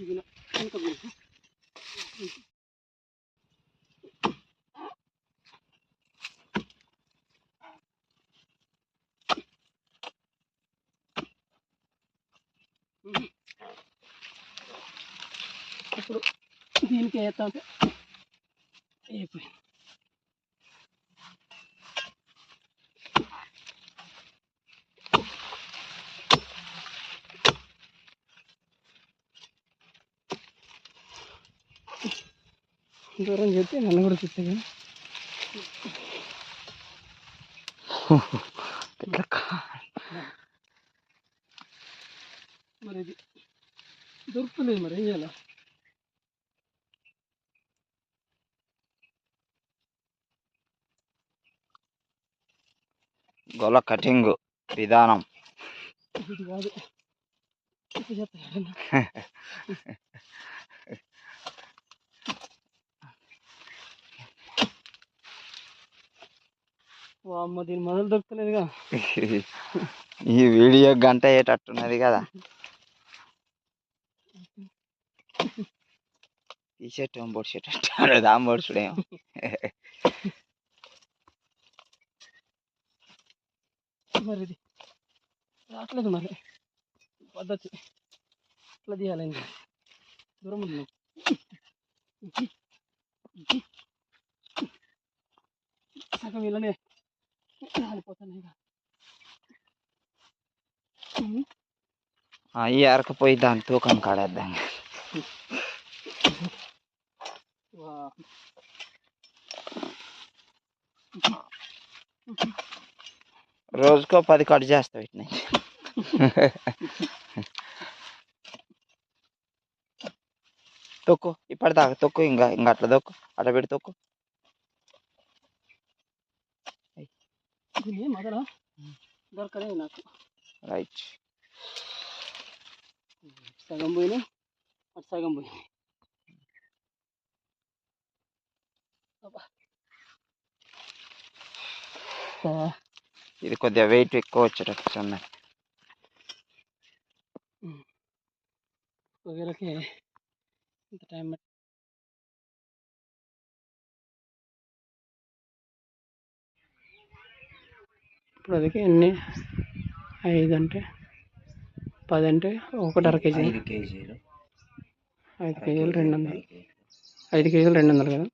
இதுல எனக்கு ఇప్పుడు దీనికి వేస్తా. అయిపోయింది. దూరం చెప్తే నన్ను కూడా చూస్తే కదా. పెద్ద కా- మరి ఇది దొరుకుతలేదు మరి ఏం చేయాలి గొల్ల కటింగ్ విధానం. దీని మొదలు దొరుకుతలేదుగా. ఈ వీడియో గంట అయ్యేటట్టున్నది కదా. టీషర్ట్ ఏం పొడిచేటట్టు దాం పొడుచుడేమో మరి ఇది రావట్లేదు మరి పద్ధతి ఇట్లా తీయాలి ఇంకా దూరం ఉంది సగం ఇలానే కాలిపోతాను ఇక ఉమ్. అవి అరకపోయి దాని తూకం కాడేద్దాం రోజుకో పది కట్ చేస్తా వీటిని. తొక్కు ఇప్పటిదాకా తొక్కు ఇంకా ఇంకా అట్లా తొక్కు అట్లా పెట్టి తొక్కు. దొరకలేదు నాకు. రైట్ సగం పోయినాయి అటు సగం పోయినాయి ఇది కొద్దిగా వెయిట్ ఎక్కువ వచ్చేటట్టు ఉన్నాయి వగేరకి ఇంత టైం పట్టి ఇప్పుడు అదికి ఎన్ని? ఐదు అంటే పది అంటే ఒకటి అర కేజీ కేజీలు. ఐదు కేజీలు రెండు వందలు. ఐదు కేజీలు రెండు వందలు కదా.